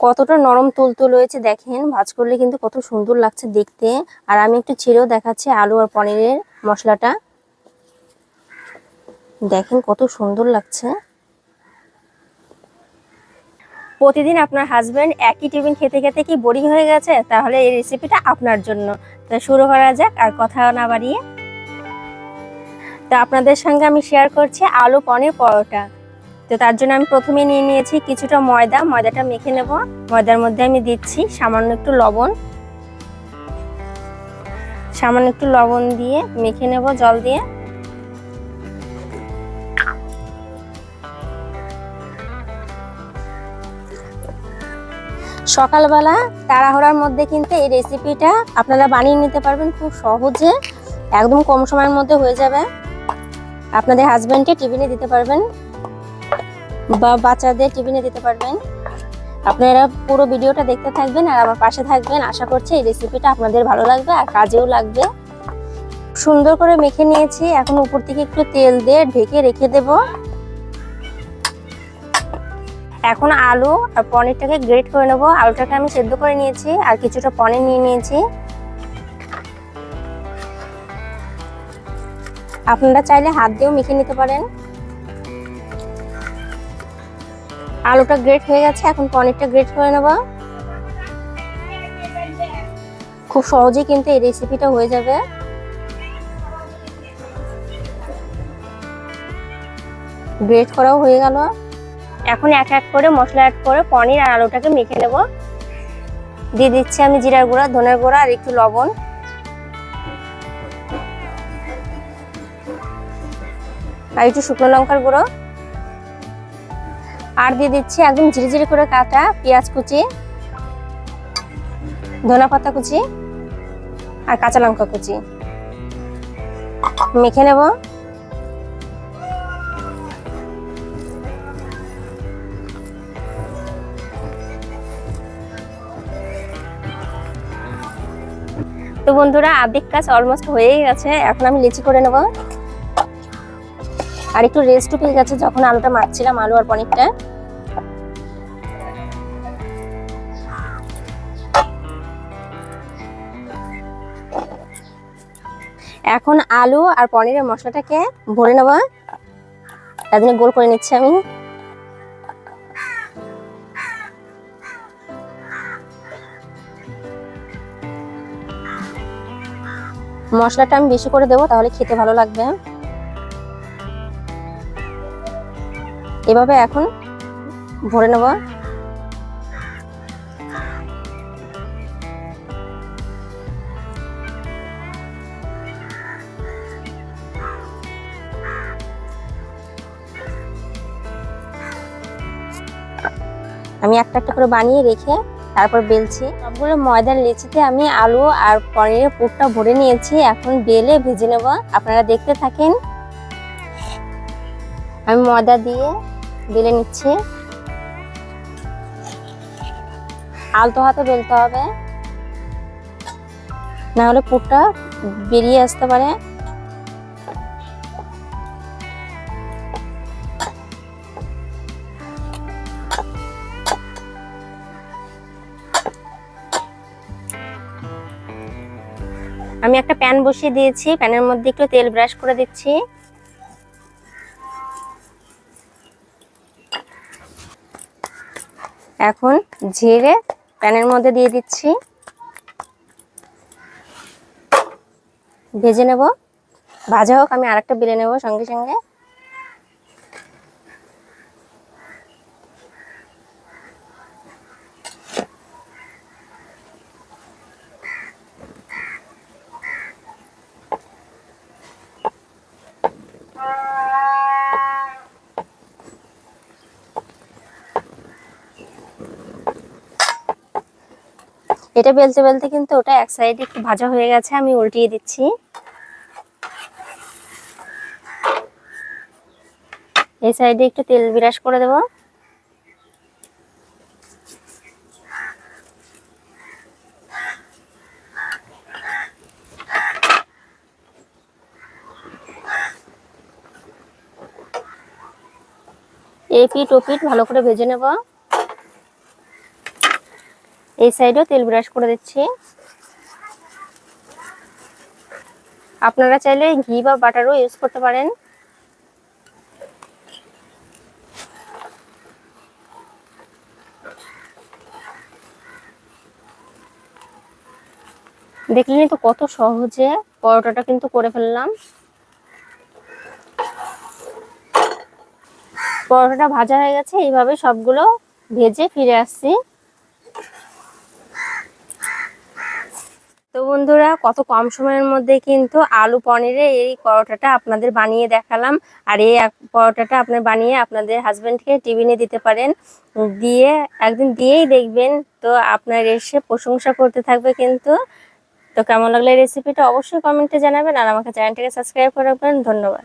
কতটা নরম তুলতুল হয়েছে দেখেন, ভাজ করলে কিন্তু কত সুন্দর লাগছে দেখতে। আর আমি একটু ছেড়েও দেখাচ্ছি আলু আর পনিরের মশলাটা। দেখেন কত সুন্দর লাগছে। প্রতিদিন আপনার হাজব্যান্ড একই টিফিন খেতে খেতে কি বোরিং হয়ে গেছে? তাহলে এই রেসিপিটা আপনার জন্য। তো শুরু করা যাক আর কথা না বাড়িয়ে। তো আপনাদের সঙ্গে আমি শেয়ার করছি আলু পনির পরোটা। তো তার জন্য আমি প্রথমে নিয়ে নিয়েছি কিছুটা ময়দা। ময়দাটা মেখে নেব। ময়দার মধ্যে আমি দিচ্ছি সামান্য একটু লবণ। সামান্য একটু লবণ দিয়ে মেখে নেব জল দিয়ে। সকালবেলা তাড়াহুড়ার মধ্যে কিন্তু এই রেসিপিটা আপনারা বানিয়ে নিতে পারবেন খুব সহজে। একদম কম সময়ের মধ্যে হয়ে যাবে। আপনাদের হাজব্যান্ডকে টিফিনে দিতে পারবেন। বা বাচ্চাদের টিফিনে দিতে পারবেন। আপনারা পুরো ভিডিওটা দেখতে থাকবেন আর আমার পাশে থাকবেন। আশা করছি এই রেসিপিটা আপনাদের ভালো লাগবে আর কাজেও লাগবে। সুন্দর করে মেখে নিয়েছি। এখন উপর থেকে একটু তেল দিয়ে ঢেকে রেখে দেব। এখন আলু আর পনিরটাকে গ্রেট করে নেব। আলুটাকে আমি সেদ্ধ করে নিয়েছি আর কিছুটা পনির নিয়ে নিয়েছি। আপনারা চাইলে হাত দিয়েও মেখে নিতে পারেন। আলুটা গ্রেট হয়ে গেছে, এখন পনিরটা গ্রেট করে নেব। খুব সহজেই কিন্তু এই রেসিপিটা হয়ে যাবে। গ্রেট করাও হয়ে গেল। এখন এক এক করে মশলা অ্যাড করে পনির আর আলুটাকে মেখে নেব। দিয়ে দিচ্ছি আমি জিরার গুঁড়া, ধনের গুঁড়া আর একটু লবণ। আর একটু শুকনো লঙ্কার গুঁড়ো। আর দিয়ে দিচ্ছি একদম ঝিরিঝিরি করে কাটা পেঁয়াজ কুচি, ধনা পাতা কুচি আর কাঁচা লঙ্কা কুচি। মেখে নেব। তো বন্ধুরা আর্ধেক কাজ অলমোস্ট হয়েই গেছে। এখন আমি লিচি করে নেব। আর একটু রেস্টও পেয়ে গেছে যখন আলুটা মারছিলাম আলু আর পনিরটা। এখন আলু আর পনিরের মশলাটাকে ভরে নেব। তার জন্য গোল করে নিচ্ছি আমি। মশলাটা আমি বেশি করে দেবো, তাহলে খেতে ভালো লাগবে। এভাবে এখন ভরে নেব। আমি একটা একটা করে বানিয়ে রেখে তারপর বেলছি। সবগুলো ময়দার লিচিতে আমি আলু আর পনিরের পুরটা ভরে নিয়েছি। এখন বেলে ভেজে নেব। আপনারা দেখতে থাকেন। আমি ময়দা দিয়ে বেলে নিচ্ছি। আলতো হাতে বেলতে হবে। না হলে পুরটা বেরিয়ে আসতে পারে। আমি একটা প্যান বসিয়ে দিয়েছি। প্যানের মধ্যে একটু তেল ব্রাশ করে দিচ্ছি। এখন ঝেড়ে প্যানের মধ্যে দিয়ে দিচ্ছি। ভেজে নেব। ভাজা হোক, আমি আরেকটা বেলে নেব সঙ্গে সঙ্গে। এটা বেলতে বেলতে কিন্তু ওটা এক সাইডে একটু ভাজা হয়ে গেছে, আমি উল্টিয়ে দিচ্ছি। এই সাইডে একটু তেল বিরাস করে দেব। এই পিঠ, ও পিঠ ভালো করে ভেজে নেব। এই সাইডেও তেল ব্রাশ করে দিচ্ছি। আপনারা চাইলে ঘি বা বাটারও ইউজ করতে পারেন। দেখলেনি তো কত সহজে পরোটাটা কিন্তু করে ফেললাম। পরোটাটা ভাজা হয়ে গেছে, এইভাবে সবগুলো ভেজে ফিরে আসছি। তো বন্ধুরা, কত কম সময়ের মধ্যে কিন্তু আলু পনিরে এই পরোটাটা আপনাদের বানিয়ে দেখালাম। আর এই পরোটাটা আপনার বানিয়ে আপনাদের হাজব্যান্ডকে টিফিনে দিতে পারেন। দিয়ে একদিন দিয়েই দেখবেন, তো আপনার এসে প্রশংসা করতে থাকবে কিন্তু। তো কেমন লাগল এই রেসিপিটা অবশ্যই কমেন্টে জানাবেন আর আমাকে চ্যানেলটাকে সাবস্ক্রাইব করে রাখবেন। ধন্যবাদ।